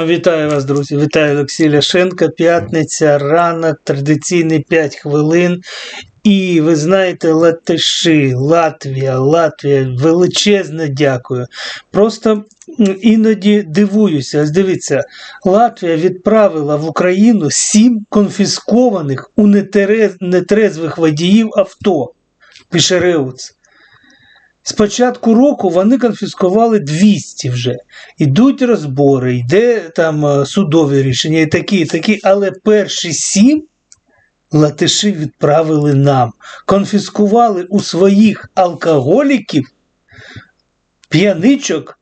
Вітаю вас, друзі. Вітаю Олексій Ляшенко. П'ятниця, ранок, традиційні 5 хвилин. І ви знаєте, латиші, Латвія, Латвія, величезне дякую. Просто іноді дивуюся. Ось дивіться, Латвія відправила в Україну сім конфіскованих у нетрезвих водіїв авто. Пише Реуц. З початку року вони конфіскували 200 вже. Ідуть розбори, йде там е, судові рішення і такі, і такі, але перші сім латиші відправили нам. Конфіскували у своїх алкоголіків, п'яничок,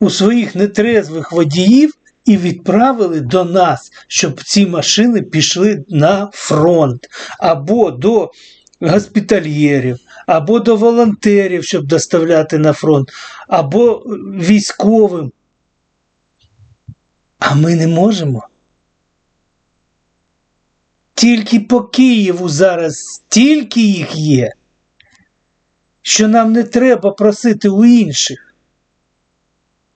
у своїх нетрезвих водіїв і відправили до нас, щоб ці машини пішли на фронт або до госпітальєрів, або до волонтерів, щоб доставляти на фронт, або військовим. А ми не можемо. Тільки по Києву зараз стільки їх є, що нам не треба просити у інших.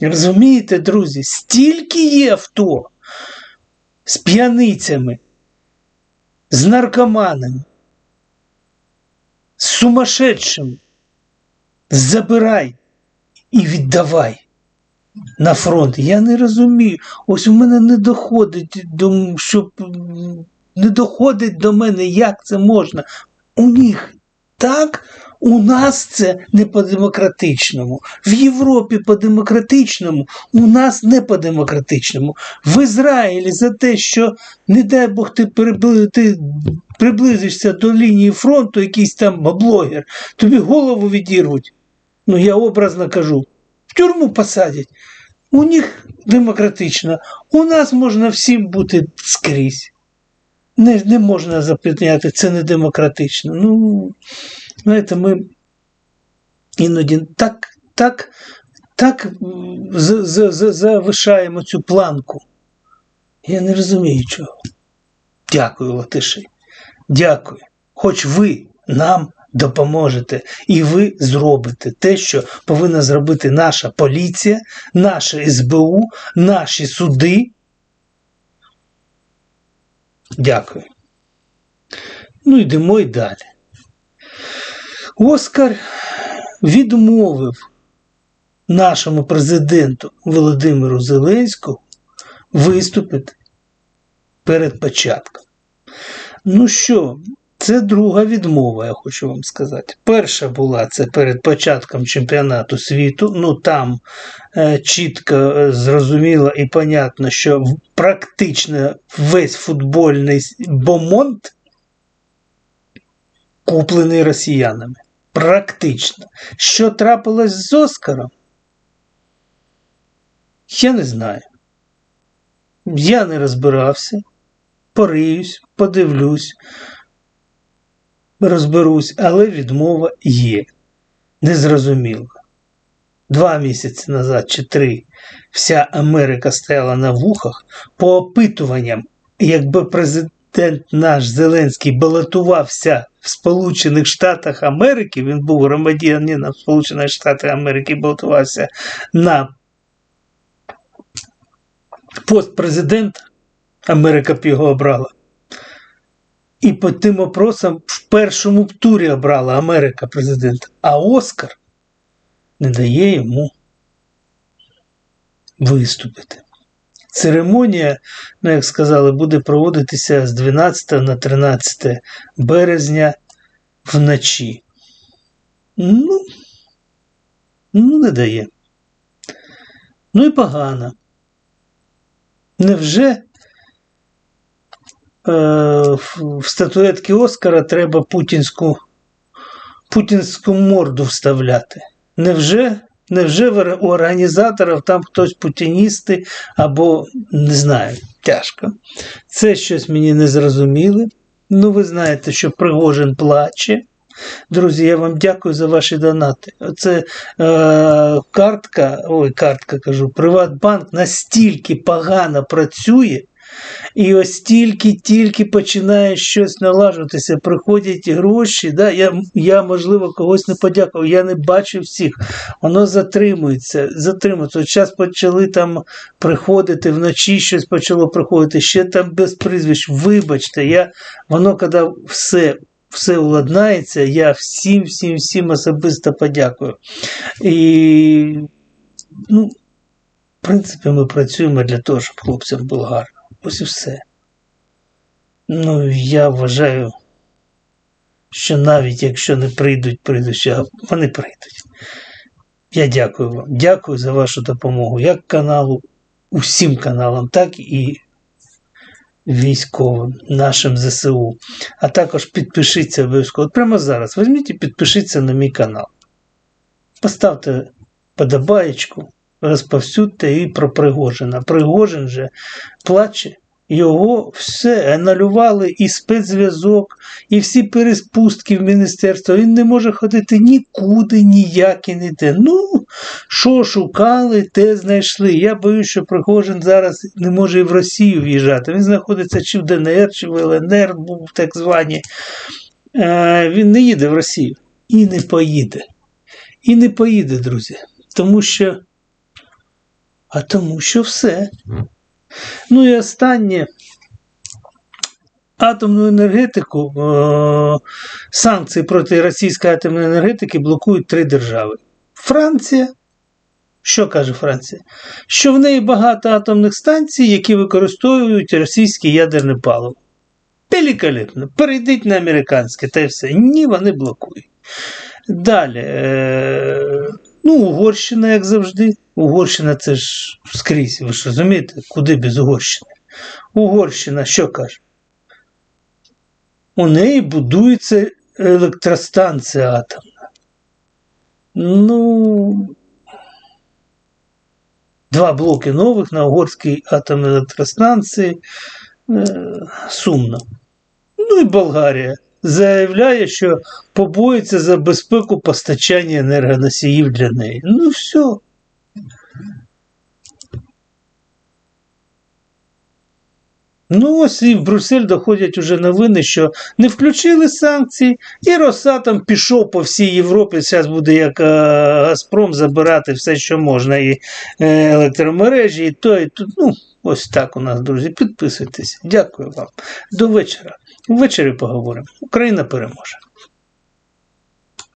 Розумієте, друзі, стільки є авто з п'яницями, з наркоманами, з сумасшедшими. Забирай і віддавай на фронт. Я не розумію. Ось у мене не доходить до щоб не доходить до мене, як це можна. У них так, у нас це не по-демократичному. В Європі по-демократичному, у нас не по-демократичному. В Ізраїлі за те, що, не дай Бог, ти, приблизишся до лінії фронту, якийсь там блогер, тобі голову відірвуть. Ну, я образно кажу, в тюрму посадять. У них демократично, у нас можна всім бути скрізь. Не, не можна запитати, це не демократично. Ну, знаєте, ми іноді так, так, так завишаємо цю планку. Я не розумію чого. Дякую, Латиші. Дякую. Хоч ви нам допоможете, і ви зробите те, що повинна зробити наша поліція, наше СБУ, наші суди. Дякую. Ну, йдемо й далі. Оскар відмовив нашому президенту Володимиру Зеленському виступити перед початком. Ну що, це друга відмова, я хочу вам сказати. Перша була це перед початком чемпіонату світу. Ну там е, чітко е, зрозуміло і понятно, що практично весь футбольний бомонд куплений росіянами. Практично. Що трапилось з Оскаром? Я не знаю. Я не розбирався пориюсь, подивлюсь, розберусь, але відмова є. Незрозуміло. Два місяці назад чи три вся Америка стояла на вухах по опитуванням, якби президент наш Зеленський балотувався в Сполучених Штатах Америки, він був громадянином Сполучених Штатів Америки, балотувався на пост президента, Америка б його обрала. І по тим опросам в першому турі обрала Америка президента. А Оскар не дає йому виступити. Церемонія, ну як сказали, буде проводитися з 12 на 13 березня вночі. Ну, ну не дає. Ну і погано. Невже в в статуетки Оскара треба путінську, путінську морду вставляти? Невже, невже у організаторів там хтось путіністи або не знаю, тяжко. Це щось мені не зрозуміло. Ну, ви знаєте, що Пригожин плаче. Друзі, я вам дякую за ваші донати. Оце е, картка, ой, картка кажу, Приватбанк настільки погано працює, І ось тільки-тільки починає щось налажуватися, приходять гроші. Да? Я, я, можливо, когось не подякував, я не бачив всіх. Воно затримується, затримується. От час почали там приходити вночі, щось почало приходити, ще там без прізвищ. Вибачте, я, воно коли все. Все уладнається, я всім, всім, всім особисто подякую. І, ну, в принципі, ми працюємо для того, щоб хлопцям було гарно. Ось і все. Ну, я вважаю, що навіть якщо не прийдуть, прийдуть, а вони прийдуть. Я дякую вам. Дякую за вашу допомогу. Як каналу, усім каналам, так і військовим, нашим ЗСУ. А також підпишіться обов'язково. Прямо зараз візьміть і підпишіться на мій канал. Поставте подобаєчку, розповсюдьте і про Пригожина. Пригожин же плаче. Його все анулювали і спецзв'язок, і всі переспустки в міністерство. Він не може ходити нікуди, ніяк і ніде. Ну, що шукали, те знайшли. Я боюсь, що Пригожин зараз не може і в Росію в'їжджати. Він знаходиться чи в ДНР, чи в ЛНР, був так звані. Е, Він не їде в Росію і не поїде. І не поїде, друзі. Тому що. А тому що все. Ну і останнє. Атомну енергетику, е- санкції проти російської атомної енергетики блокують три держави. Франція. Що каже Франція? Що в неї багато атомних станцій, які використовують російське ядерне паливо. Великолепно. Перейдіть на американське та й все. Ні, вони блокують. Далі. Е- ну, Угорщина, як завжди. Угорщина це ж скрізь, ви ж розумієте, куди без Угорщини. Угорщина що каже? У неї будується електростанція атомна. Ну, два блоки нових на Угорській атомній електростанції. Е, сумно. Ну і Болгарія заявляє, що побоїться за безпеку постачання енергоносіїв для неї. Ну все. Ну, ось і в Брюссель доходять уже новини, що не включили санкції, і Росатом пішов по всій Європі. Зараз буде як е, Газпром забирати все, що можна, і е, електромережі, і то, і тут. Ну, ось так у нас, друзі. Підписуйтесь. Дякую вам. До вечора. Ввечері поговоримо. Україна переможе.